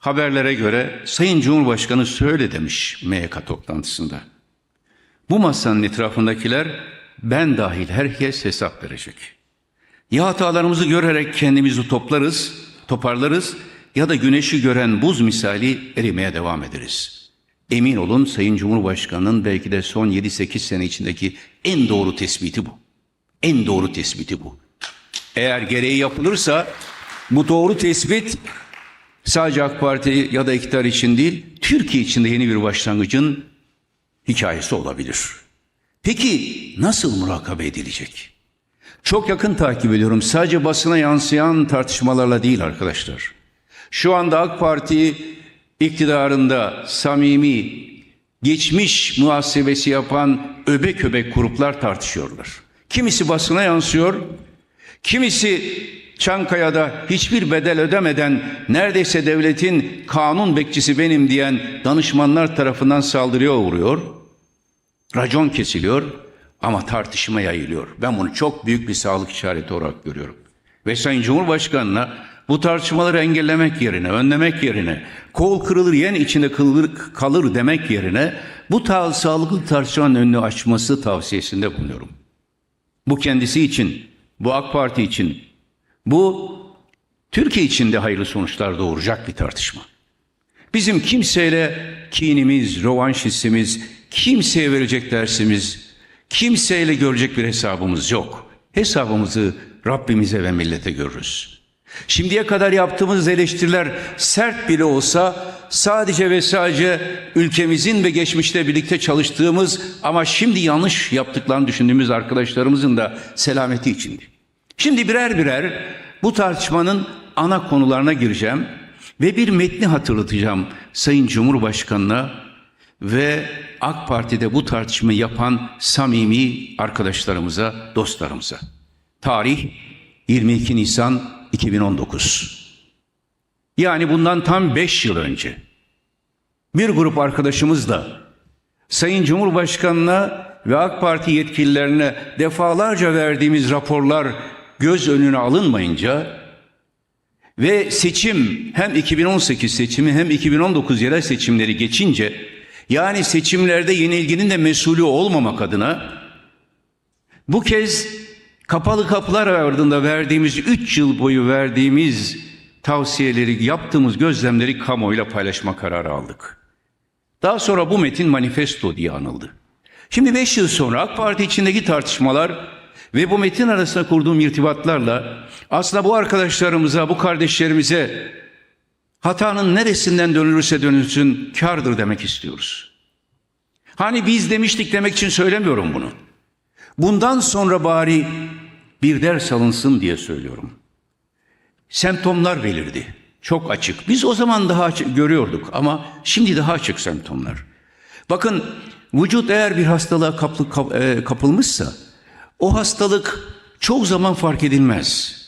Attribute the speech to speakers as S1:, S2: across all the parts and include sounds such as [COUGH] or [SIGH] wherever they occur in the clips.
S1: Haberlere göre Sayın Cumhurbaşkanı şöyle demiş MYK toplantısında. Bu masanın etrafındakiler ben dahil herkes hesap verecek. Ya hatalarımızı görerek kendimizi toplarız, toparlarız ya da güneşi gören buz misali erimeye devam ederiz. Emin olun Sayın Cumhurbaşkanı'nın belki de son 7-8 sene içindeki en doğru tespiti bu. En doğru tespiti bu. Eğer gereği yapılırsa bu doğru tespit sadece AK Parti ya da iktidar için değil, Türkiye için de yeni bir başlangıcın hikayesi olabilir. Peki nasıl murakabe edilecek? Çok yakın takip ediyorum. Sadece basına yansıyan tartışmalarla değil arkadaşlar. Şu anda AK Parti iktidarında samimi, geçmiş muhasebesi yapan öbek öbek gruplar tartışıyorlar. Kimisi basına yansıyor, kimisi Çankaya'da hiçbir bedel ödemeden neredeyse devletin kanun bekçisi benim diyen danışmanlar tarafından saldırıya uğruyor. Racon kesiliyor ama tartışma yayılıyor. Ben bunu çok büyük bir sağlık işareti olarak görüyorum. Ve Sayın Cumhurbaşkanı'na bu tartışmaları engellemek yerine, önlemek yerine, kol kırılır yen içinde kılır, kalır demek yerine bu ta sağlıklı tartışmanın önünü açması tavsiyesinde bulunuyorum. Bu kendisi için, bu AK Parti için, bu Türkiye için de hayırlı sonuçlar doğuracak bir tartışma. Bizim kimseyle kinimiz, rovanş hissimiz, kimseye verecek dersimiz, kimseyle görecek bir hesabımız yok. Hesabımızı Rabbimize ve millete görürüz. Şimdiye kadar yaptığımız eleştiriler sert bile olsa sadece ve sadece ülkemizin ve geçmişte birlikte çalıştığımız ama şimdi yanlış yaptıklarını düşündüğümüz arkadaşlarımızın da selameti içindi. Şimdi birer birer bu tartışmanın ana konularına gireceğim ve bir metni hatırlatacağım Sayın Cumhurbaşkanı'na ve AK Parti'de bu tartışmayı yapan samimi arkadaşlarımıza, dostlarımıza. Tarih 22 Nisan 2019. Yani bundan tam 5 yıl önce. Bir grup arkadaşımızla Sayın Cumhurbaşkanı'na ve AK Parti yetkililerine defalarca verdiğimiz raporlar göz önüne alınmayınca ve seçim hem 2018 seçimi hem 2019 yerel seçimleri geçince yani seçimlerde yenilginin de mesulü olmamak adına bu kez kapalı kapılar ardında verdiğimiz 3 yıl boyu verdiğimiz tavsiyeleri, yaptığımız gözlemleri kamuoyuyla paylaşma kararı aldık. Daha sonra bu metin manifesto diye anıldı. Şimdi 5 yıl sonra AK Parti içindeki tartışmalar ve bu metin arasında kurduğum irtibatlarla aslında bu arkadaşlarımıza, bu kardeşlerimize hatanın neresinden dönülürse dönülsün kardır demek istiyoruz. Hani biz demiştik demek için söylemiyorum bunu. Bundan sonra bari bir ders alınsın diye söylüyorum. Semptomlar belirdi. Çok açık. Biz o zaman daha açık görüyorduk ama şimdi daha açık semptomlar. Bakın vücut eğer bir hastalığa kaplı, kap, e, kapılmışsa o hastalık çok zaman fark edilmez.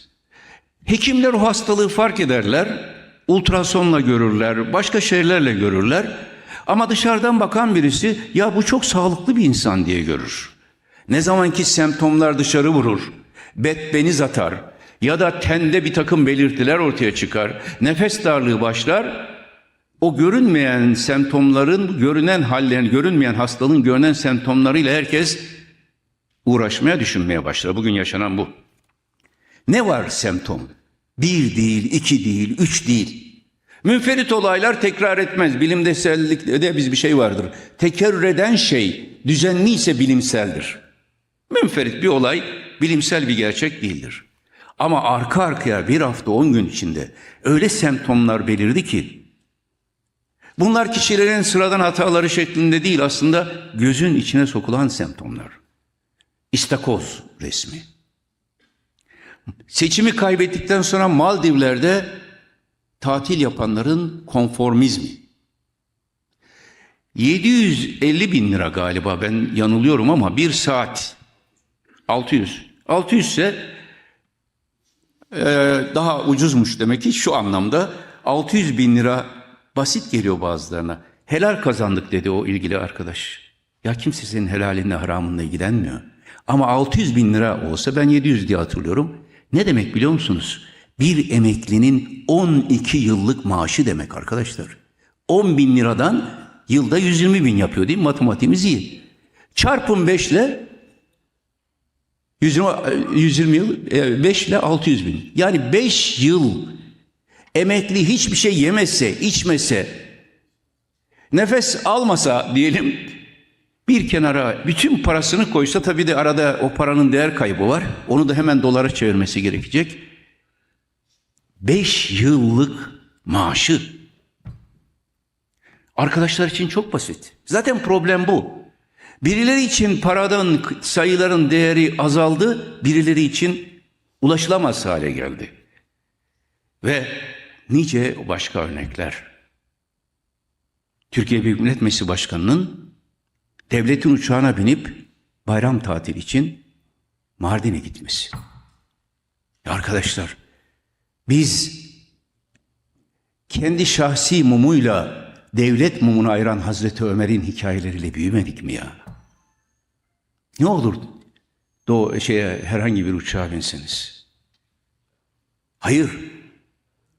S1: Hekimler o hastalığı fark ederler, ultrasonla görürler, başka şeylerle görürler. Ama dışarıdan bakan birisi ya bu çok sağlıklı bir insan diye görür. Ne zamanki semptomlar dışarı vurur, betbeniz atar ya da tende bir takım belirtiler ortaya çıkar, nefes darlığı başlar, o görünmeyen semptomların, görünen hallerin, görünmeyen hastalığın görünen semptomlarıyla herkes uğraşmaya, düşünmeye başlar. Bugün yaşanan bu. Ne var semptom? Bir değil, iki değil, üç değil. Münferit olaylar tekrar etmez. Bilimsellikte de biz bir şey vardır. Tekerrür eden şey düzenli ise bilimseldir. Münferit bir olay bilimsel bir gerçek değildir. Ama arka arkaya bir hafta on gün içinde öyle semptomlar belirdi ki bunlar kişilerin sıradan hataları şeklinde değil aslında gözün içine sokulan semptomlar. İstakoz resmi. Seçimi kaybettikten sonra Maldivler'de tatil yapanların konformizmi. 750 bin lira galiba ben yanılıyorum ama bir saat 600. 600 ise e, daha ucuzmuş demek ki şu anlamda 600 bin lira basit geliyor bazılarına. Helal kazandık dedi o ilgili arkadaş. Ya kimse senin helalinle haramınla ilgilenmiyor. Ama 600 bin lira olsa ben 700 diye hatırlıyorum. Ne demek biliyor musunuz? Bir emeklinin 12 yıllık maaşı demek arkadaşlar. 10 bin liradan yılda 120 bin yapıyor değil mi? Matematiğimiz iyi. Çarpın 5 ile 120, 120 yıl 5 ile 600 bin. Yani 5 yıl emekli hiçbir şey yemese, içmese, nefes almasa diyelim bir kenara bütün parasını koysa tabii de arada o paranın değer kaybı var. Onu da hemen dolara çevirmesi gerekecek. 5 yıllık maaşı. Arkadaşlar için çok basit. Zaten problem bu. Birileri için paradan sayıların değeri azaldı, birileri için ulaşılamaz hale geldi. Ve nice başka örnekler. Türkiye Büyük Millet Meclisi Başkanı'nın devletin uçağına binip bayram tatili için Mardin'e gitmesi. Arkadaşlar biz kendi şahsi mumuyla devlet mumunu ayıran Hazreti Ömer'in hikayeleriyle büyümedik mi ya? Ne olur do şeye herhangi bir uçağa binseniz. Hayır.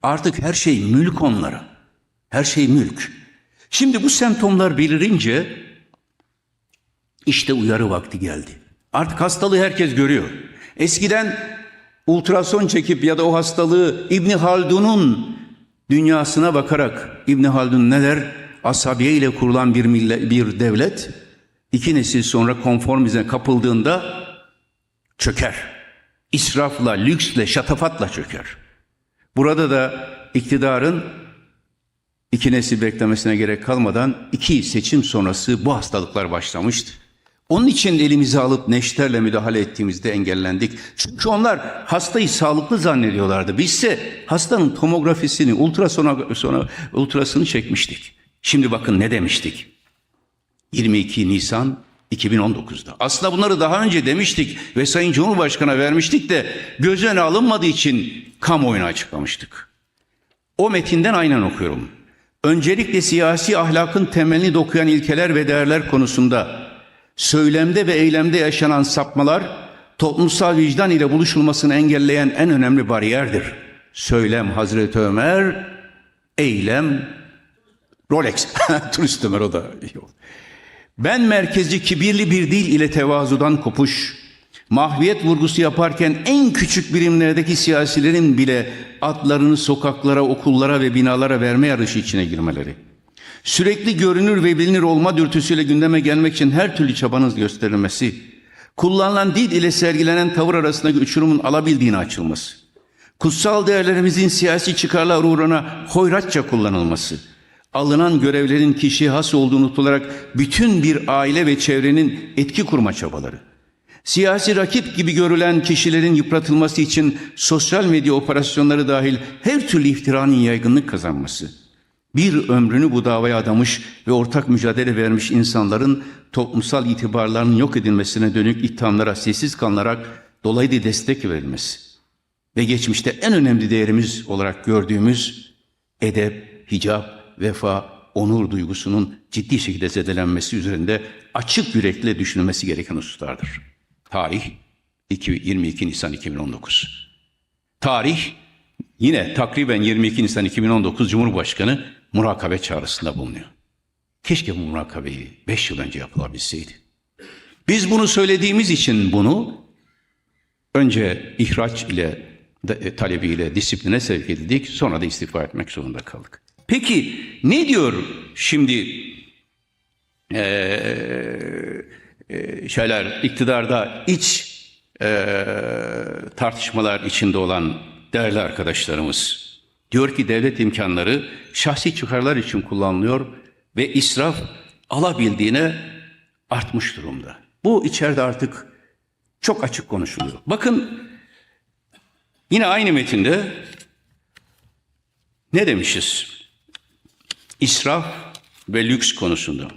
S1: Artık her şey mülk onlara. Her şey mülk. Şimdi bu semptomlar belirince işte uyarı vakti geldi. Artık hastalığı herkes görüyor. Eskiden ultrason çekip ya da o hastalığı İbni Haldun'un dünyasına bakarak İbni Haldun ne der? Asabiye ile kurulan bir, millet, bir devlet iki nesil sonra konformize kapıldığında çöker. İsrafla, lüksle, şatafatla çöker. Burada da iktidarın iki nesil beklemesine gerek kalmadan iki seçim sonrası bu hastalıklar başlamıştı. Onun için elimize alıp neşterle müdahale ettiğimizde engellendik. Çünkü onlar hastayı sağlıklı zannediyorlardı. Bizse hastanın tomografisini, ultrasona, sonra ultrasını çekmiştik. Şimdi bakın ne demiştik? 22 Nisan 2019'da. Aslında bunları daha önce demiştik ve Sayın Cumhurbaşkanı'na vermiştik de göz önüne alınmadığı için kamuoyuna açıklamıştık. O metinden aynen okuyorum. Öncelikle siyasi ahlakın temelini dokuyan ilkeler ve değerler konusunda söylemde ve eylemde yaşanan sapmalar toplumsal vicdan ile buluşulmasını engelleyen en önemli bariyerdir. Söylem Hazreti Ömer, eylem Rolex. [LAUGHS] Turist Ömer o da. Ben merkezci kibirli bir dil ile tevazudan kopuş, mahviyet vurgusu yaparken en küçük birimlerdeki siyasilerin bile adlarını sokaklara, okullara ve binalara verme yarışı içine girmeleri. Sürekli görünür ve bilinir olma dürtüsüyle gündeme gelmek için her türlü çabanız gösterilmesi, kullanılan dil ile sergilenen tavır arasındaki uçurumun alabildiğini açılması, kutsal değerlerimizin siyasi çıkarlar uğruna hoyratça kullanılması, alınan görevlerin kişiye has olduğunu unutularak bütün bir aile ve çevrenin etki kurma çabaları, siyasi rakip gibi görülen kişilerin yıpratılması için sosyal medya operasyonları dahil her türlü iftiranın yaygınlık kazanması, bir ömrünü bu davaya adamış ve ortak mücadele vermiş insanların toplumsal itibarlarının yok edilmesine dönük ithamlara sessiz kalınarak dolaylı destek verilmesi ve geçmişte en önemli değerimiz olarak gördüğümüz edep, hicap, vefa, onur duygusunun ciddi şekilde zedelenmesi üzerinde açık yürekle düşünülmesi gereken hususlardır. Tarih 22 Nisan 2019. Tarih yine takriben 22 Nisan 2019 Cumhurbaşkanı murakabe çağrısında bulunuyor. Keşke bu murakabeyi 5 yıl önce yapılabilseydi. Biz bunu söylediğimiz için bunu önce ihraç ile de, talebiyle disipline sevk edildik sonra da istifa etmek zorunda kaldık. Peki ne diyor şimdi ee, e, şeyler iktidarda iç e, tartışmalar içinde olan değerli arkadaşlarımız? Diyor ki devlet imkanları şahsi çıkarlar için kullanılıyor ve israf alabildiğine artmış durumda. Bu içeride artık çok açık konuşuluyor. Bakın yine aynı metinde ne demişiz? İsraf ve lüks konusunda.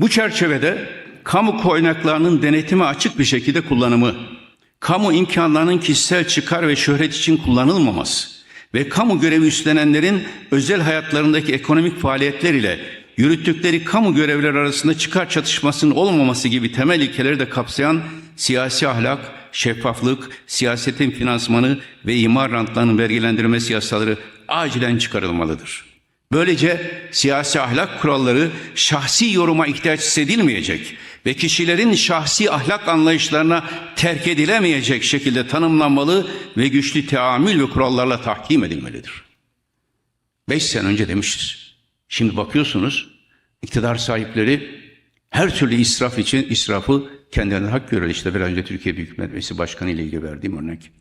S1: Bu çerçevede kamu kaynaklarının denetime açık bir şekilde kullanımı, kamu imkanlarının kişisel çıkar ve şöhret için kullanılmaması ve kamu görevi üstlenenlerin özel hayatlarındaki ekonomik faaliyetler ile yürüttükleri kamu görevleri arasında çıkar çatışmasının olmaması gibi temel ilkeleri de kapsayan siyasi ahlak şeffaflık, siyasetin finansmanı ve imar rantlarının vergilendirmesi yasaları acilen çıkarılmalıdır. Böylece siyasi ahlak kuralları şahsi yoruma ihtiyaç hissedilmeyecek ve kişilerin şahsi ahlak anlayışlarına terk edilemeyecek şekilde tanımlanmalı ve güçlü teamül ve kurallarla tahkim edilmelidir. Beş sene önce demişiz. Şimdi bakıyorsunuz iktidar sahipleri her türlü israf için israfı kendilerine hak görüyor. İşte biraz önce Türkiye Büyük Millet Meclisi Başkanı ile ilgili verdiğim örnek.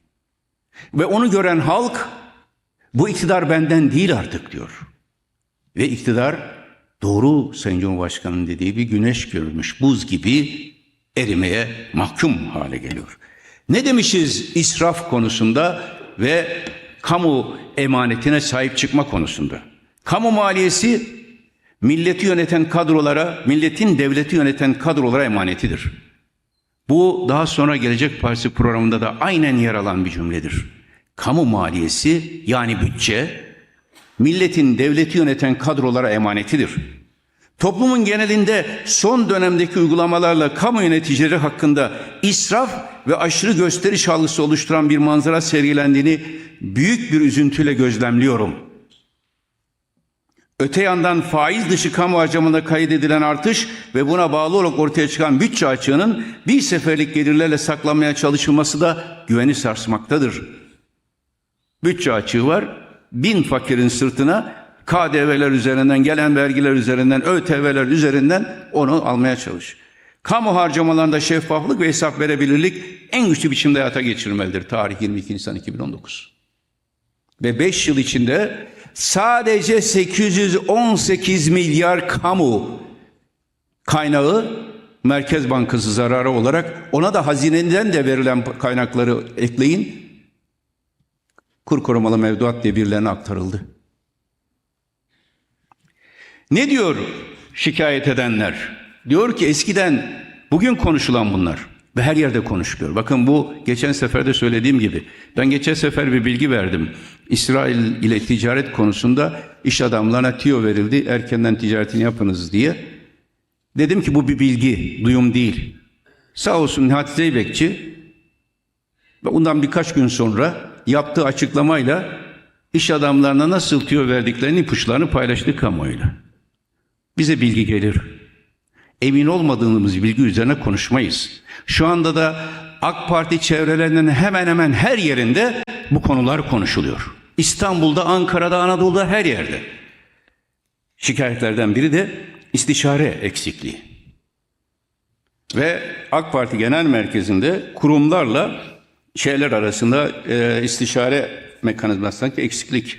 S1: Ve onu gören halk bu iktidar benden değil artık diyor. Ve iktidar doğru Sayın Cumhurbaşkanı'nın dediği bir güneş görülmüş buz gibi erimeye mahkum hale geliyor. Ne demişiz israf konusunda ve kamu emanetine sahip çıkma konusunda? Kamu maliyesi milleti yöneten kadrolara, milletin devleti yöneten kadrolara emanetidir. Bu daha sonra Gelecek Partisi programında da aynen yer alan bir cümledir. Kamu maliyesi yani bütçe milletin devleti yöneten kadrolara emanetidir. Toplumun genelinde son dönemdeki uygulamalarla kamu yöneticileri hakkında israf ve aşırı gösteriş algısı oluşturan bir manzara sergilendiğini büyük bir üzüntüyle gözlemliyorum. Öte yandan faiz dışı kamu harcamada kaydedilen artış ve buna bağlı olarak ortaya çıkan bütçe açığının bir seferlik gelirlerle saklanmaya çalışılması da güveni sarsmaktadır. Bütçe açığı var, bin fakirin sırtına KDV'ler üzerinden, gelen vergiler üzerinden, ÖTV'ler üzerinden onu almaya çalış. Kamu harcamalarında şeffaflık ve hesap verebilirlik en güçlü biçimde hayata geçirilmelidir. Tarih 22 Nisan 2019. Ve 5 yıl içinde sadece 818 milyar kamu kaynağı Merkez Bankası zararı olarak ona da hazineden de verilen kaynakları ekleyin. Kur korumalı mevduat diye birilerine aktarıldı. Ne diyor şikayet edenler? Diyor ki eskiden bugün konuşulan bunlar ve her yerde konuşuluyor. Bakın bu geçen sefer de söylediğim gibi. Ben geçen sefer bir bilgi verdim. İsrail ile ticaret konusunda iş adamlarına tiyo verildi. Erkenden ticaretini yapınız diye. Dedim ki bu bir bilgi, duyum değil. Sağ olsun Nihat Zeybekçi ve ondan birkaç gün sonra yaptığı açıklamayla iş adamlarına nasıl tüyo verdiklerini ipuçlarını paylaştı kamuoyuyla. Bize bilgi gelir. Emin olmadığımız bilgi üzerine konuşmayız. Şu anda da AK Parti çevrelerinin hemen hemen her yerinde bu konular konuşuluyor. İstanbul'da, Ankara'da, Anadolu'da her yerde. Şikayetlerden biri de istişare eksikliği. Ve AK Parti Genel Merkezi'nde kurumlarla şeyler arasında e, istişare mekanizmasındaki eksiklik.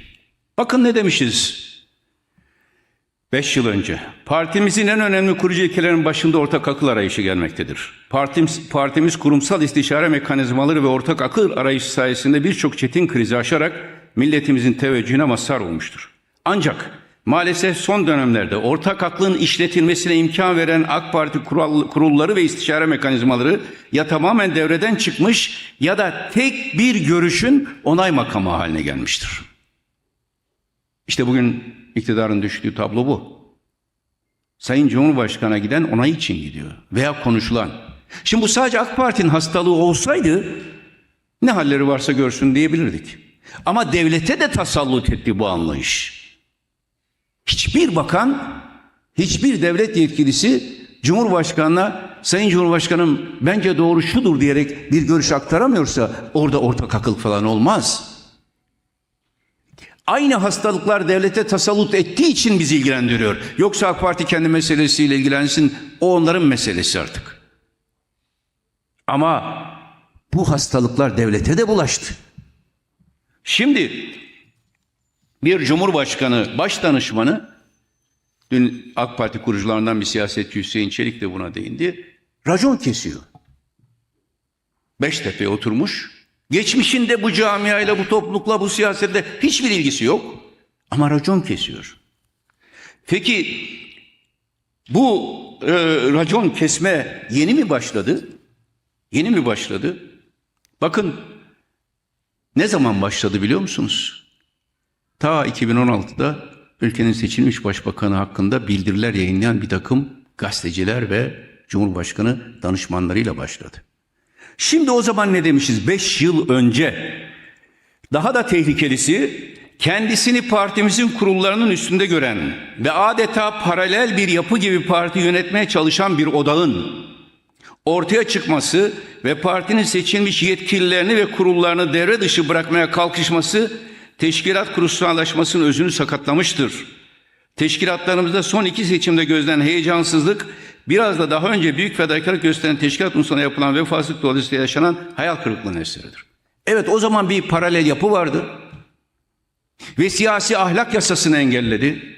S1: Bakın ne demişiz 5 yıl önce. Partimizin en önemli kurucu ilkelerinin başında ortak akıl arayışı gelmektedir. Partimiz, partimiz kurumsal istişare mekanizmaları ve ortak akıl arayışı sayesinde birçok çetin krizi aşarak milletimizin teveccühüne mazhar olmuştur. Ancak maalesef son dönemlerde ortak aklın işletilmesine imkan veren AK Parti kural, kurulları ve istişare mekanizmaları ya tamamen devreden çıkmış ya da tek bir görüşün onay makamı haline gelmiştir. İşte bugün iktidarın düştüğü tablo bu. Sayın Cumhurbaşkanı'na giden onay için gidiyor veya konuşulan. Şimdi bu sadece AK Parti'nin hastalığı olsaydı ne halleri varsa görsün diyebilirdik. Ama devlete de tasallut etti bu anlayış. Hiçbir bakan, hiçbir devlet yetkilisi Cumhurbaşkanı'na Sayın Cumhurbaşkanım bence doğru şudur diyerek bir görüş aktaramıyorsa orada ortak akıl falan olmaz. Aynı hastalıklar devlete tasallut ettiği için bizi ilgilendiriyor. Yoksa AK Parti kendi meselesiyle ilgilensin, o onların meselesi artık. Ama bu hastalıklar devlete de bulaştı. Şimdi bir cumhurbaşkanı baş danışmanı dün AK Parti kurucularından bir siyasetçi Hüseyin Çelik de buna değindi. Racon kesiyor. Beştepe'ye oturmuş. Geçmişinde bu camiayla, bu toplulukla, bu siyasette hiçbir ilgisi yok. Ama racon kesiyor. Peki bu e, racon kesme yeni mi başladı? Yeni mi başladı? Bakın ne zaman başladı biliyor musunuz? Ta 2016'da ülkenin seçilmiş başbakanı hakkında bildiriler yayınlayan bir takım gazeteciler ve Cumhurbaşkanı danışmanlarıyla başladı. Şimdi o zaman ne demişiz? 5 yıl önce. Daha da tehlikelisi kendisini partimizin kurullarının üstünde gören ve adeta paralel bir yapı gibi parti yönetmeye çalışan bir odağın ortaya çıkması ve partinin seçilmiş yetkililerini ve kurullarını devre dışı bırakmaya kalkışması teşkilat kurumsallaşmasının özünü sakatlamıştır. Teşkilatlarımızda son iki seçimde gözlenen heyecansızlık biraz da daha önce büyük fedakarlık gösteren teşkilat unsuruna yapılan vefasızlık dolayısıyla yaşanan hayal kırıklığının eseridir. Evet o zaman bir paralel yapı vardı. Ve siyasi ahlak yasasını engelledi.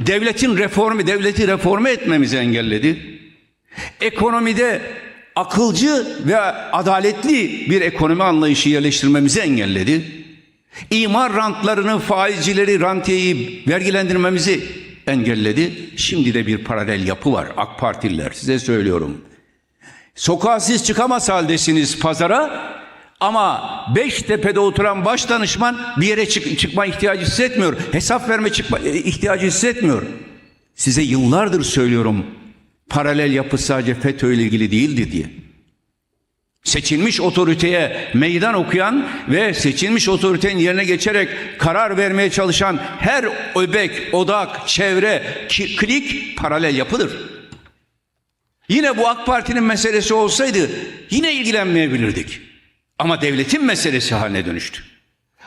S1: Devletin reformu, devleti reforme etmemizi engelledi. Ekonomide akılcı ve adaletli bir ekonomi anlayışı yerleştirmemizi engelledi. İmar rantlarını, faizcileri, rantiyeyi vergilendirmemizi engelledi. Şimdi de bir paralel yapı var AK Partililer size söylüyorum. Sokağa siz çıkamaz haldesiniz pazara ama Beştepe'de oturan baş danışman bir yere çık- çıkma ihtiyacı hissetmiyor. Hesap verme çıkma e, ihtiyacı hissetmiyor. Size yıllardır söylüyorum paralel yapı sadece FETÖ ile ilgili değildi diye. Seçilmiş otoriteye meydan okuyan ve seçilmiş otoritenin yerine geçerek karar vermeye çalışan her öbek, odak, çevre, klik paralel yapıdır. Yine bu AK Parti'nin meselesi olsaydı yine ilgilenmeyebilirdik. Ama devletin meselesi haline dönüştü.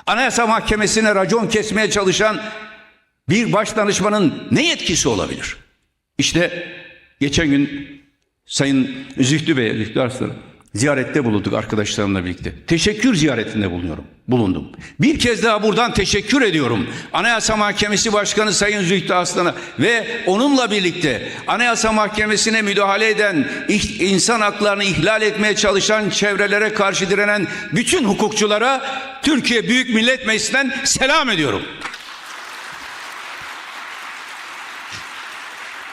S1: Anayasa Mahkemesi'ne racon kesmeye çalışan bir baş danışmanın ne yetkisi olabilir? İşte geçen gün Sayın Zühtü Bey, Zühtü Arslan ziyarette bulunduk arkadaşlarımla birlikte. Teşekkür ziyaretinde bulunuyorum, bulundum. Bir kez daha buradan teşekkür ediyorum. Anayasa Mahkemesi Başkanı Sayın Zühtü Arslan'a ve onunla birlikte Anayasa Mahkemesi'ne müdahale eden, insan haklarını ihlal etmeye çalışan çevrelere karşı direnen bütün hukukçulara Türkiye Büyük Millet Meclisi'nden selam ediyorum.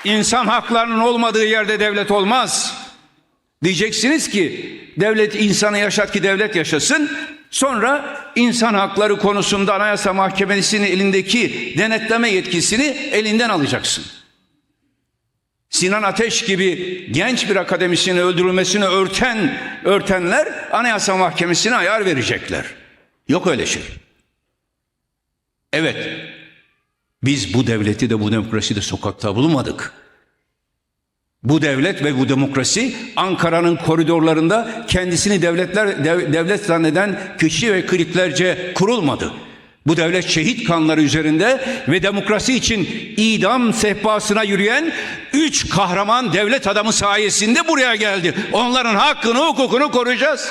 S1: İnsan haklarının olmadığı yerde devlet olmaz. Diyeceksiniz ki devlet insanı yaşat ki devlet yaşasın. Sonra insan hakları konusunda Anayasa Mahkemesi'nin elindeki denetleme yetkisini elinden alacaksın. Sinan Ateş gibi genç bir akademisyenin öldürülmesini örten örtenler Anayasa Mahkemesi'ne ayar verecekler. Yok öyle şey. Evet, biz bu devleti de bu demokrasi de sokakta bulmadık. Bu devlet ve bu demokrasi Ankara'nın koridorlarında kendisini devletler dev- devlet zanneden kişi ve kliklerce kurulmadı. Bu devlet şehit kanları üzerinde ve demokrasi için idam sehpasına yürüyen üç kahraman devlet adamı sayesinde buraya geldi. Onların hakkını, hukukunu koruyacağız.